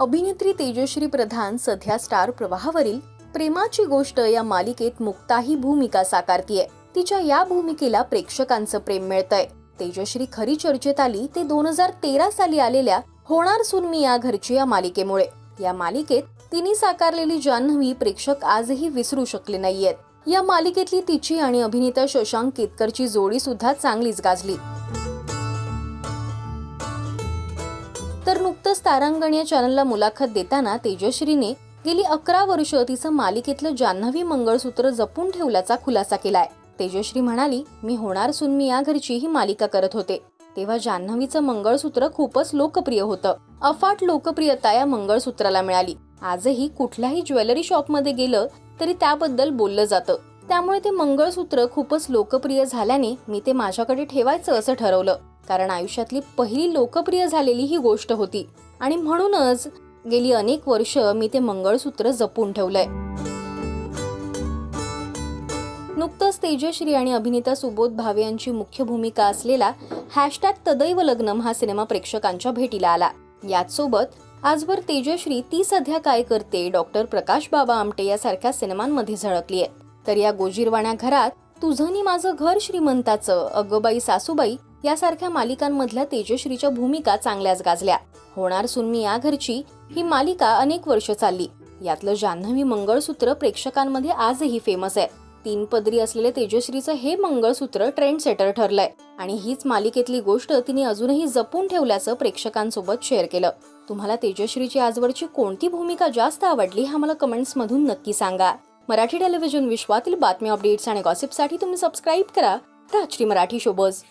अभिनेत्री तेजश्री प्रधान सध्या स्टार प्रवाहावरील प्रेमाची गोष्ट या मालिकेत मुक्ताही भूमिका साकारतीये. तिच्या या भूमिकेला प्रेक्षकांचं प्रेम मिळतंय. तेजश्री खरी चर्चेत आली ते दोन हजार तेरा साली आलेल्या होणार सुन मी या घरची या मालिकेमुळे. या मालिकेत तिने साकारलेली जान्हवी प्रेक्षक आजही विसरू शकले नाहीयेत. या मालिकेतली तिची आणि अभिनेता शशांक केतकरची जोडी सुद्धा चांगलीच गाजली. तर नुकतंच तारांगण या चॅनलला मुलाखत देताना तेजश्रीने गेली अकरा वर्ष तिचं मालिकेतलं जान्हवी मंगळसूत्र जपून ठेवल्याचा खुलासा केलाय. तेजश्री म्हणाली मी होणार सुन मी या घरची ही मालिका करत होते. तेव्हा जान्हवीचं मंगळसूत्र खूपच लोकप्रिय होतं. अफाट लोकप्रियता या मंगळसूत्राला मिळाली. आजही कुठल्याही ज्वेलरी शॉपमध्ये गेलं तरी त्याबद्दल बोललं जातं. त्यामुळे ते मंगळसूत्र खूपच लोकप्रिय झाल्याने मी ते माझ्याकडे ठेवायचं असं ठरवलं. कारण आयुष्यातली पहिली लोकप्रिय झालेली ही गोष्ट होती. आणि म्हणूनच गेली अनेक वर्ष मी ते मंगळसूत्र जपून ठेवलंय. नुकतंच तेजश्री आणि अभिनेता सुबोध भावे यांची मुख्य भूमिका असलेला हॅशटॅग तदैव लग्नम हा सिनेमा प्रेक्षकांच्या भेटीला आला. याच सोबत आजवर तेजश्री ती सध्या काय करते डॉक्टर प्रकाश बाबा आमटे यासारख्या सिनेमांमध्ये झळकली आहे तर या गोजीरवाण्या घरात तुझं नि माझं घर श्रीमंताचं अगबाई सासूबाई यासारख्या मालिकांमधल्या तेजश्रीच्या भूमिका चांगल्याच गाजल्या. होणार सुन्मी या घरची ही मालिका अनेक वर्ष चालली. यातलं जान्हवी मंगळसूत्र प्रेक्षकांमध्ये आजही फेमस आहे. तीन पदरी असलेले तेजश्रीचं हे मंगळसूत्र ट्रेंड सेटर ठरलंय. आणि हीच मालिकेतली गोष्ट तिने अजूनही जपून ठेवल्याचं प्रेक्षकांसोबत शेअर केलं. तुम्हाला तेजश्रीची आजवरची कोणती भूमिका जास्त आवडली हा मला कमेंट्स मधून नक्की सांगा. मराठी टेलिव्हिजन विश्वातील बातम्या अपडेट्स आणि गॉसिपसाठी तुम्ही सबस्क्राईब करा. राजश्री मराठी शोबज